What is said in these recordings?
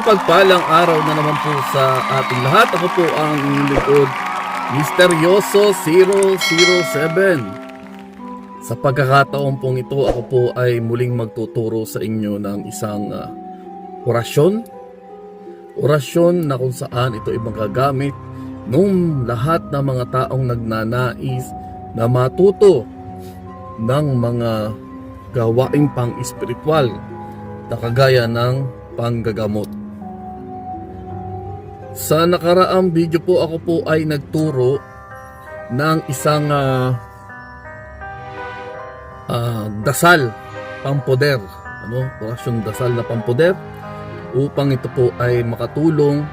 mapagpalang araw na naman po sa ating lahat. Ako po ang lingkod, Misteryoso 007. Sa pagkakataon pong ito, ako po ay muling magtuturo sa inyo ng isang ah, orasyon. Orasyon na kung saan ito ay magagamit nung lahat ng mga taong nagnanais na matuto ng mga gawaing pang-espiritual na kagaya ng panggagamot. Sa nakaraang video po ako po ay nagturo ng isang ah, ah, dasal pampoder, ano, orasyon dasal na pampoder upang ito po ay makatulong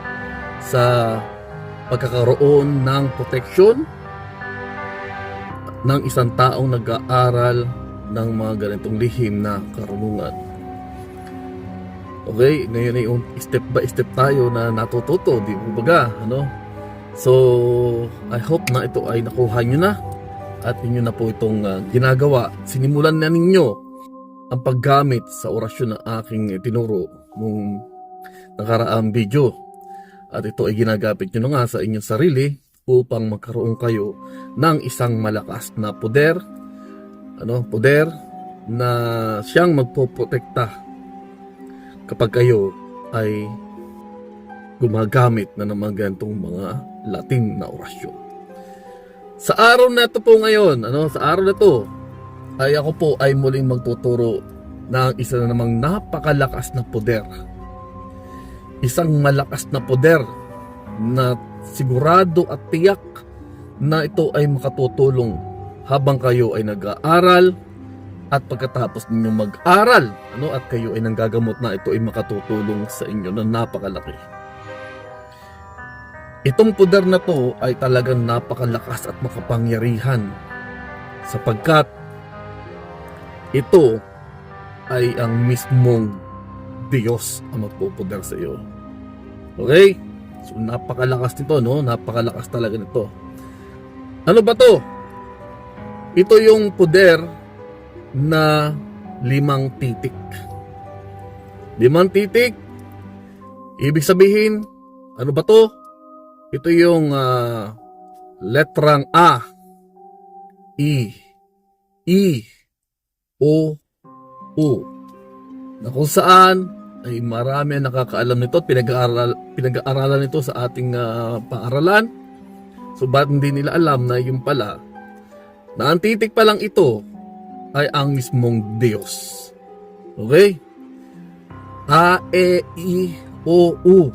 sa pagkakaroon ng proteksyon ng isang taong nag-aaral ng mga ganitong lihim na karunungan. Okay, ngayon ay un- step by step tayo na natututo, di ba baga, ano? So, I hope na ito ay nakuha nyo na at inyo na po itong ah, ginagawa. Sinimulan na ninyo ang paggamit sa orasyon na aking tinuro nung nakaraang video. At ito ay ginagamit nyo na nga sa inyong sarili upang magkaroon kayo ng isang malakas na poder, ano, poder na siyang magpoprotekta kapag kayo ay gumagamit na ng mga ganitong mga Latin na orasyon. Sa araw na ito po ngayon, ano, sa araw na ito, ay ako po ay muling magtuturo ng isa na namang napakalakas na poder. Isang malakas na poder na sigurado at tiyak na ito ay makatutulong habang kayo ay nag-aaral at pagkatapos ninyo mag-aral ano at kayo ay nanggagamot na ito ay makatutulong sa inyo na napakalaki. Itong poder na to ay talagang napakalakas at makapangyarihan sapagkat ito ay ang mismong Diyos ang magpupoder sa iyo. Okay? So napakalakas nito, no? Napakalakas talaga nito. Ano ba to? Ito yung poder na limang titik. Limang titik, ibig sabihin, ano ba to? Ito yung ah, letrang A, I, I, O, U. Na kung saan ay marami ang nakakaalam nito at pinag-aaral, pinag-aaralan nito sa ating ah, paaralan. So ba't hindi nila alam na yung pala na ang titik pa lang ito ay ang mismong Diyos. Okay? A, E, I, O, U.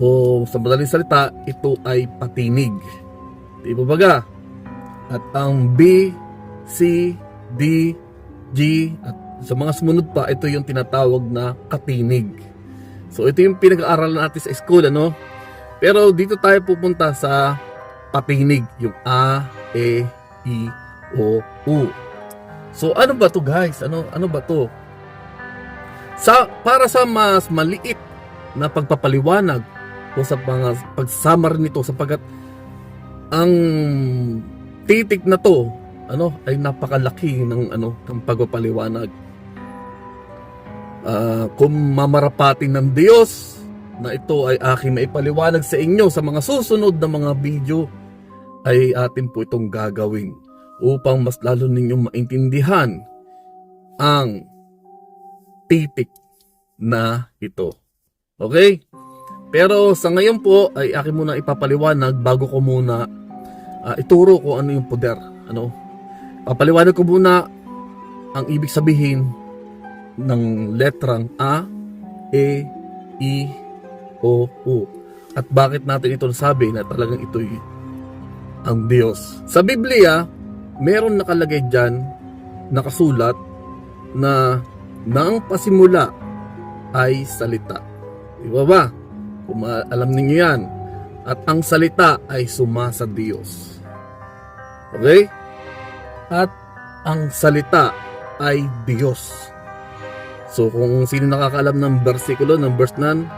O sa madaling salita, ito ay patinig. Di ba baga? At ang B, C, D, G, at sa mga sumunod pa, ito yung tinatawag na katinig. So ito yung pinag-aaralan natin sa school, ano? Pero dito tayo pupunta sa patinig, yung A, E, I, O, U. So ano ba to guys? Ano ano ba to? Sa para sa mas maliit na pagpapaliwanag o sa mga pagsamar nito sapagkat ang titik na to ano ay napakalaki ng ano ng pagpapaliwanag. Ah, kung mamarapatin ng Diyos na ito ay aking maipaliwanag sa inyo sa mga susunod na mga video ay atin po itong gagawin upang mas lalo ninyong maintindihan ang titik na ito. Okay? Pero sa ngayon po ay akin muna ipapaliwanag bago ko muna ah, ituro ko ano yung poder. Ano? Papaliwanag ko muna ang ibig sabihin ng letrang A, E, I, O, U. At bakit natin ito nasabi na talagang ito'y ang Diyos. Sa Biblia, meron nakalagay dyan, nakasulat, na nang pasimula ay salita. Di ba? Kung alam ninyo yan. At ang salita ay suma sa Diyos. Okay? At ang salita ay Diyos. So kung sino nakakaalam ng versikulo, ng verse nan,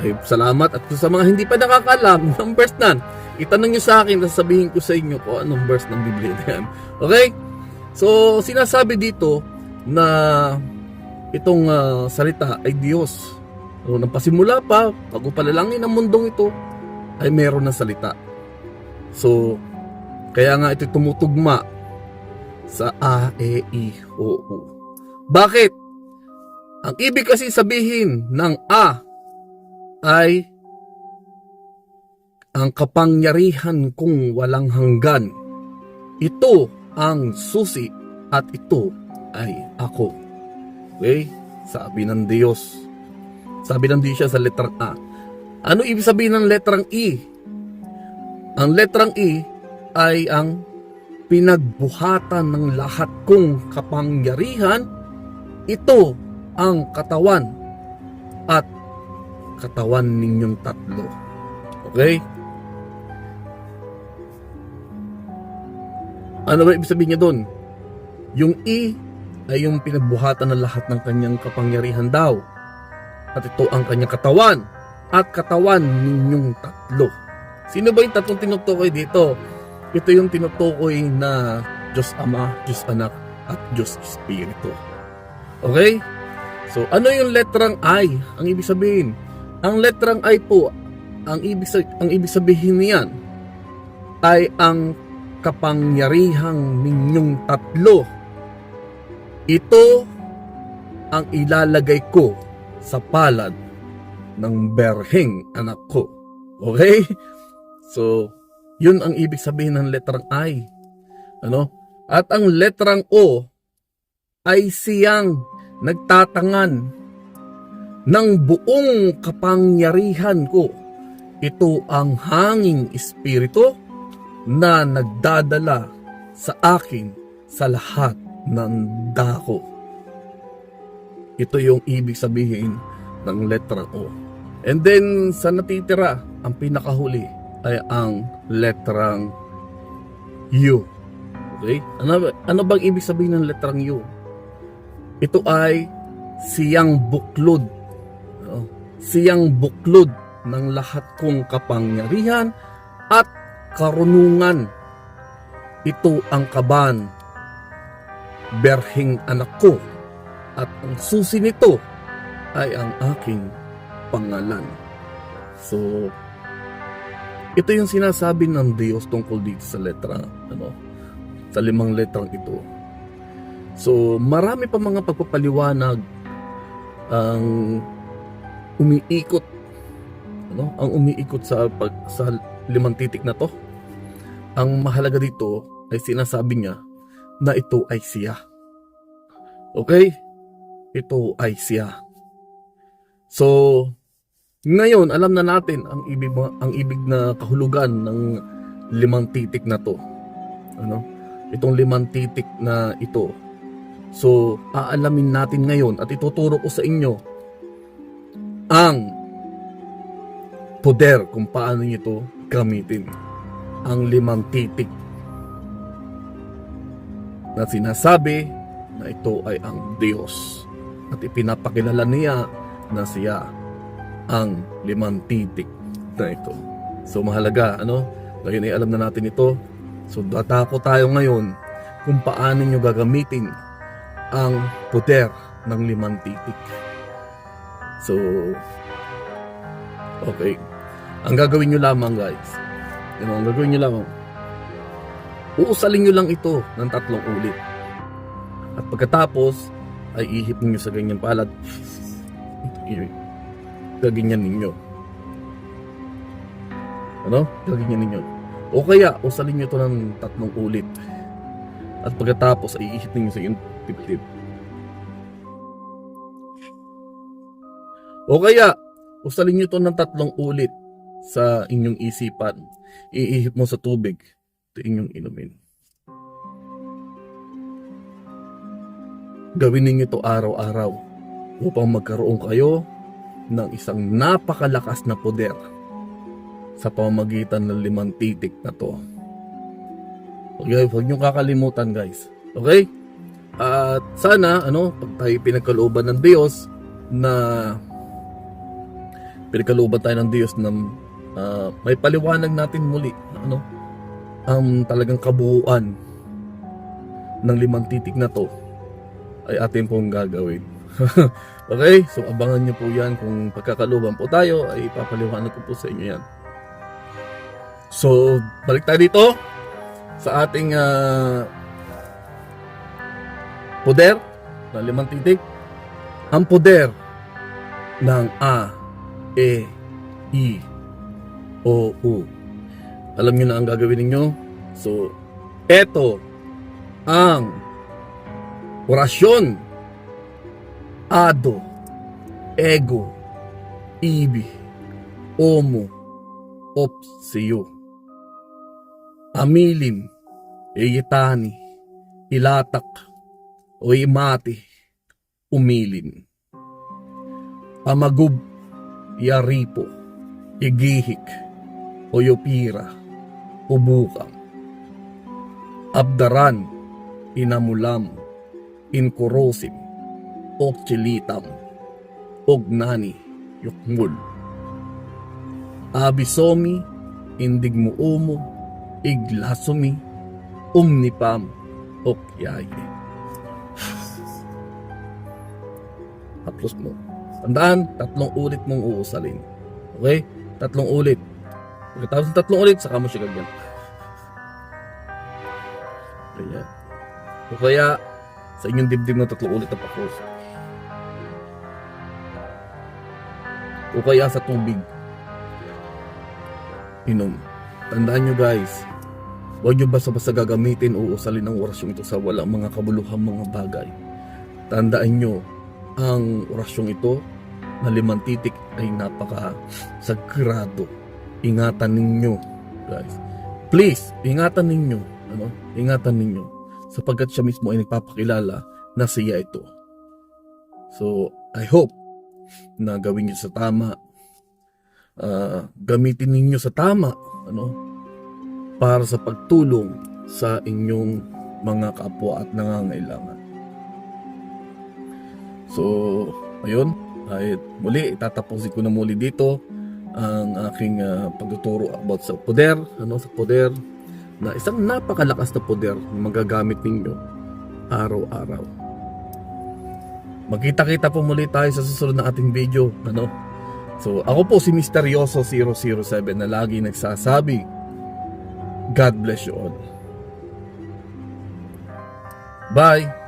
ay salamat. At sa mga hindi pa nakakaalam ng verse nan, itanong nyo sa akin, sasabihin ko sa inyo kung anong verse ng Biblia na yan. Okay? So, sinasabi dito na itong ah, salita ay Diyos. So, nang pasimula pa, bago palalangin ang mundong ito, ay meron ng salita. So, kaya nga ito tumutugma sa A, E, I, O, U. Bakit? Ang ibig kasi sabihin ng A ay ang kapangyarihan kung walang hanggan. Ito ang susi at ito ay ako. Okay? Sabi ng Diyos. Sabi ng Diyos siya sa letrang A. Ano ibig sabihin ng letrang I? Ang letrang I ay ang pinagbuhatan ng lahat kong kapangyarihan. Ito ang katawan at katawan ninyong tatlo. Okay? Ano ba ibig sabihin niya doon? Yung I ay yung pinagbuhatan ng lahat ng kanyang kapangyarihan daw. At ito ang kanyang katawan. At katawan ninyong tatlo. Sino ba yung tatlong tinutukoy dito? Ito yung tinutukoy na Diyos Ama, Diyos Anak, at Diyos Espiritu. Okay? So, ano yung letrang I? Ang ibig sabihin, ang letrang I po, ang ibig, ang ibig sabihin niyan ay ang kapangyarihang ninyong tatlo. Ito ang ilalagay ko sa palad ng berheng anak ko. Okay? So, yun ang ibig sabihin ng letrang I. Ano? At ang letrang O ay siyang nagtatangan ng buong kapangyarihan ko. Ito ang hanging espiritu na nagdadala sa akin sa lahat ng dako. Ito yung ibig sabihin ng letra O. And then sa natitira, ang pinakahuli ay ang letrang U. Okay? Ano, ano bang ibig sabihin ng letrang U? Ito ay siyang buklod. Ano? Siyang buklod ng lahat kong kapangyarihan at karunungan. Ito ang kaban, berhing anak ko, at ang susi nito ay ang aking pangalan. So, ito yung sinasabi ng Diyos tungkol dito sa letra, ano, sa limang letrang ito. So, marami pa mga pagpapaliwanag ang umiikot ano, ang umiikot sa pag, sa limang titik na to. Ang mahalaga dito ay sinasabi niya na ito ay siya. Okay? Ito ay siya. So, ngayon alam na natin ang ibig ang ibig na kahulugan ng limang titik na to. Ano? Itong limang titik na ito. So, aalamin natin ngayon at ituturo ko sa inyo ang poder kung paano nyo ito gamitin. Ang limang titik na sinasabi na ito ay ang Diyos at ipinapakilala niya na siya ang limang titik na ito. So mahalaga, ano? Ngayon ay alam na natin ito. So datako tayo ngayon kung paano nyo gagamitin ang poder ng limang titik. So, okay. Ang gagawin nyo lamang guys, know, ang gagawin nyo lamang, uusalin nyo lang ito ng tatlong ulit. At pagkatapos, ay ihip ninyo sa ganyang palad. Gaganyan ninyo. Ano? Gaganyan ninyo. O kaya, usalin nyo ito ng tatlong ulit. At pagkatapos, ay ihip ninyo sa inyong tip-tip. O kaya, usalin nyo ito ng tatlong ulit sa inyong isipan. Iihip mo sa tubig. Ito inyong inumin. Gawin ninyo ito araw-araw upang magkaroon kayo ng isang napakalakas na poder sa pamamagitan ng limang titik na to. Okay, huwag nyo kakalimutan guys. Okay? At sana, ano, pag tayo pinagkalooban ng Diyos na pinagkalooban tayo ng Diyos na ah, may paliwanag natin muli ano ang talagang kabuuan ng limang titik na to ay atin pong gagawin. okay? So abangan nyo po yan kung pagkakaluban po tayo ay papaliwanag ko po sa inyo yan. So, balik tayo dito sa ating ah, poder na limang titik. Ang poder ng A, E, I, O. Alam nyo na ang gagawin ninyo? So, eto ang orasyon ado, ego, ibi, omo, opsiyo, amilim, iyitani, ilatak, o imati, umilin, amagub, yaripo, igihik, oyopira, ubukam, abdaran, inamulam, inkorosim, okchilitam, ognani, yukmul. Abisomi, indigmuumo, iglasomi, umnipam, okyaye. Haplos mo. Tandaan, tatlong ulit mong uusalin. Okay? Tatlong ulit. Pagkatapos ng tatlong ulit, saka mo siya. Ganyan. O kaya, sa inyong dibdib ng tatlong ulit na pakros. O kaya sa tubig. Inom. Tandaan nyo guys, huwag nyo basta-basta gagamitin o usalin ang orasyong ito sa walang mga kabuluhang mga bagay. Tandaan nyo, ang orasyong ito na limang titik ay napaka sagrado. Ingatan ninyo, guys. Please, ingatan ninyo. Ano? Ingatan ninyo. Sapagkat siya mismo ay nagpapakilala na siya ito. So, I hope na gawin niyo sa tama. Ah, gamitin ninyo sa tama, ano? Para sa pagtulong sa inyong mga kapwa at nangangailangan. So, ayun, ay muli itatapusin ko na muli dito ang aking ah, pagtuturo about sa poder, ano sa poder na isang napakalakas na poder na magagamit ninyo araw-araw. Magkita-kita po muli tayo sa susunod na ating video, ano? So, ako po si Misteryoso 007 na lagi nagsasabi, God bless you all. Bye!